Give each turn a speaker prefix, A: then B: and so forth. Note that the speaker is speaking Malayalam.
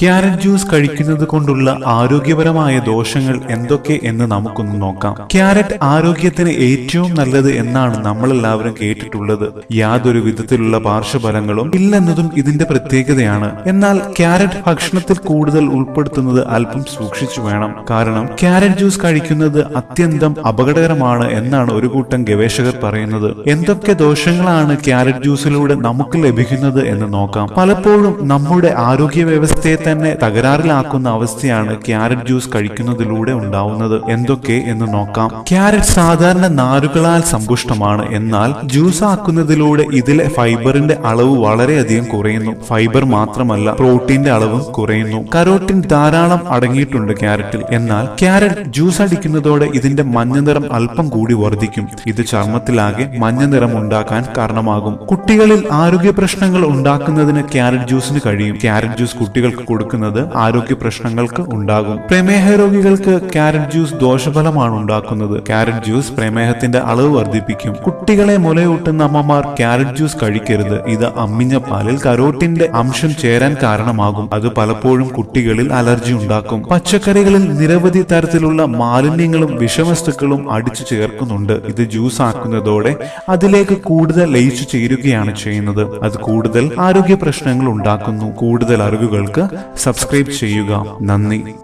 A: ക്യാരറ്റ് ജ്യൂസ് കഴിക്കുന്നത് കൊണ്ടുള്ള ആരോഗ്യപരമായ ദോഷങ്ങൾ എന്തൊക്കെ എന്ന് നമുക്കൊന്ന് നോക്കാം. ക്യാരറ്റ് ആരോഗ്യത്തിന് ഏറ്റവും നല്ലത് എന്നാണ് നമ്മളെല്ലാവരും കേട്ടിട്ടുള്ളത്. യാതൊരു വിധത്തിലുള്ള പാർശ്വഫലങ്ങളും ഇല്ലെന്നതും ഇതിന്റെ പ്രത്യേകതയാണ്. എന്നാൽ ക്യാരറ്റ് ഭക്ഷണത്തിൽ കൂടുതൽ ഉൾപ്പെടുത്തുന്നത് അല്പം സൂക്ഷിച്ചു വേണം. കാരണം ക്യാരറ്റ് ജ്യൂസ് കഴിക്കുന്നത് അത്യന്തം അപകടകരമാണ് എന്നാണ് ഒരു കൂട്ടം ഗവേഷകർ പറയുന്നത്. എന്തൊക്കെ ദോഷങ്ങളാണ് ക്യാരറ്റ് ജ്യൂസിലൂടെ നമുക്ക് ലഭിക്കുന്നത് എന്ന് നോക്കാം. പലപ്പോഴും നമ്മുടെ ആരോഗ്യ വ്യവസ്ഥയെ തന്നെ തകരാറിലാക്കുന്ന അവസ്ഥയാണ് ക്യാരറ്റ് ജ്യൂസ് കഴിക്കുന്നതിലൂടെ ഉണ്ടാവുന്നത്. എന്തൊക്കെ എന്ന് നോക്കാം. ക്യാരറ്റ് സാധാരണ നാരുകളാൽ സമ്പുഷ്ടമാണ്. എന്നാൽ ജ്യൂസ് ആക്കുന്നതിലൂടെ ഇതിലെ ഫൈബറിന്റെ അളവ് വളരെയധികം കുറയുന്നു. ഫൈബർ മാത്രമല്ല പ്രോട്ടീന്റെ അളവും കുറയുന്നു. കരോട്ടിൻ ധാരാളം അടങ്ങിയിട്ടുണ്ട് ക്യാരറ്റിൽ. എന്നാൽ ക്യാരറ്റ് ജ്യൂസ് അടിക്കുന്നതോടെ ഇതിന്റെ മഞ്ഞ നിറം അല്പം കൂടി വർദ്ധിക്കും. ഇത് ചർമ്മത്തിലാകെ മഞ്ഞ നിറം ഉണ്ടാക്കാൻ കാരണമാകും. കുട്ടികളിൽ ആരോഗ്യ പ്രശ്നങ്ങൾ ഉണ്ടാക്കുന്നതിന് ക്യാരറ്റ് ജ്യൂസിന് കഴിയും. ക്യാരറ്റ് ജ്യൂസ് കുട്ടികൾക്ക് കൊടുക്കുന്നത് ആരോഗ്യ പ്രശ്നങ്ങൾക്ക് ഉണ്ടാകും. പ്രമേഹ രോഗികൾക്ക് ക്യാരറ്റ് ജ്യൂസ് ദോഷഫലമാണ് ഉണ്ടാക്കുന്നത് കാരറ്റ് ജ്യൂസ് പ്രമേഹത്തിന്റെ അളവ് വർദ്ധിപ്പിക്കും. കുട്ടികളെ മുലയൂട്ടുന്ന അമ്മമാർ കാരറ്റ് ജ്യൂസ് കഴിക്കരുത്. ഇത് അമ്മിഞ്ഞ പാലിൽ കരോട്ടിന്റെ അംശം ചേരാൻ കാരണമാകും. അത് പലപ്പോഴും കുട്ടികളിൽ അലർജി ഉണ്ടാക്കും. പച്ചക്കറികളിൽ നിരവധി തരത്തിലുള്ള മാലിന്യങ്ങളും വിഷവസ്തുക്കളും അടിച്ചു ചേർക്കുന്നുണ്ട്. ഇത് ജ്യൂസ് ആക്കുന്നതോടെ അതിലേക്ക് കൂടുതൽ ലയിച്ചു ചേരുകയാണ് ചെയ്യുന്നത്. അത് കൂടുതൽ ആരോഗ്യ പ്രശ്നങ്ങൾ ഉണ്ടാക്കുന്നു. കൂടുതൽ അറിവുകൾക്ക് സബ്സ്ക്രൈബ് ചെയ്യുക. നന്ദി.